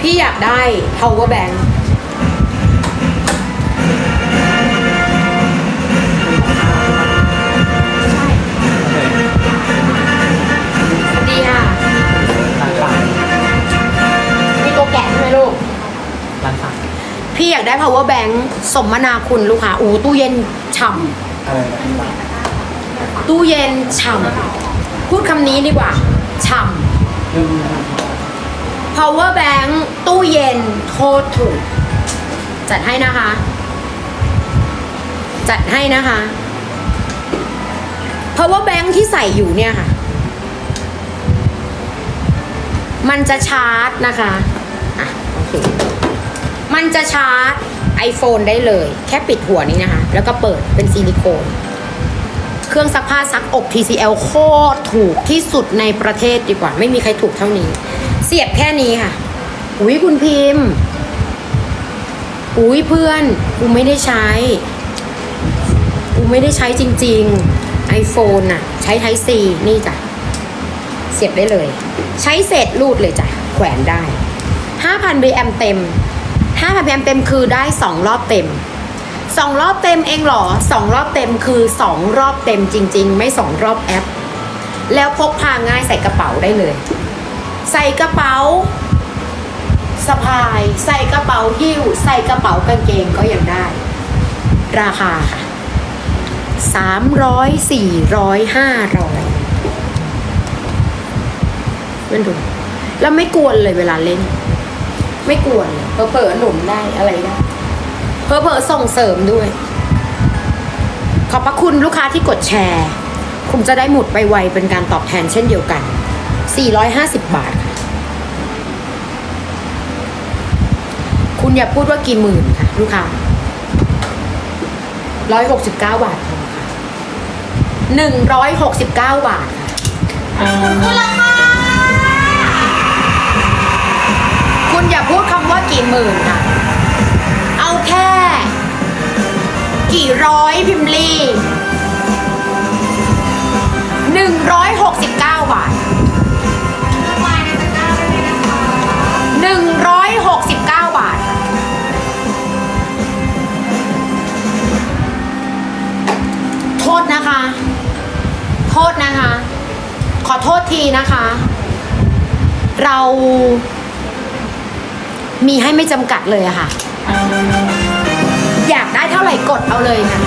พี่อยากได้ power bank ดีค่ะร้านฝากมีตัวแกะใช่ไหมลูก ร้านฝากพี่อยากได้ power bank สมนาคุณลูกค้าอู้ตู้เย็นฉ่อะไรนะำตู้เย็นฉ่ำพูดคำนี้ดีกว่าฉ่ำ เรื่อง power bank ตู้เย็นโคตรถูก จัดให้นะคะ จัดให้นะคะ power bank ที่ใส่อยู่เนี่ยค่ะ มันจะชาร์จนะคะอะโอเคมันจะชาร์จ iPhone ได้เลย แค่ปิดหัวนี้นะคะ แล้วก็เปิดเป็นซิลิโคนเครื่องซักผ้าซักอบ TCL โคตรถูกที่สุดในประเทศดีกว่า ไม่มีใครถูกเท่านี้ เสียบแค่นี้ค่ะ อุ้ยคุณพิมพ์ อุ้ยเพื่อน กูไม่ได้ใช้ กูไม่ได้ใช้จริง ๆ iPhone น่ะ ใช้ Type C นี่จ้ะ เสียบได้เลย ใช้เสร็จรูดเลยจ้ะ แขวนได้ 5,000 BM เต็ม 5,000 BM เต็มคือได้ 2 รอบเต็ม2รอบเต็มเองเหรอ2รอบเต็มคือ2รอบเต็มจริง ๆ ไม่2รอบแอป แล้วพกพาง่ายใส่กระเป๋าได้เลย ใส่กระเป๋าสะพาย ใส่กระเป๋าหิ้ว ใส่กระเป๋ากางเกงก็ยังได้ ราคาค่ะสามร้อยสี่ร้อยห้าร้อยมันดู แล้วไม่กวนเลยเวลาเล่น ไม่กวนเลยเผลอหนุนได้อะไรได้เผลอส่งเสริมด้วย ขอบพระคุณลูกค้าที่กดแชร์ คุณจะได้หมุดไปไวเป็นการตอบแทนเช่นเดียวกัน 450 บาท คุณอย่าพูดว่ากี่หมื่นค่ะลูกค้า169บาทพอค่ะ169บเก้าทค่ะคุณอย่าพูดคำว่ากี่หมื่นค่ะ เอาแค่ กี่ร้อยพิมพ์ลีหนึ่งร้อยหกสิบเก้าบาท ษนะคะ โทษนะคะ ขอโทษทีนะคะ เรา มีให้ไม่จำกัดเลยอะค่ะ อยากได้เท่าไหร่กดเอาเลยค่ะ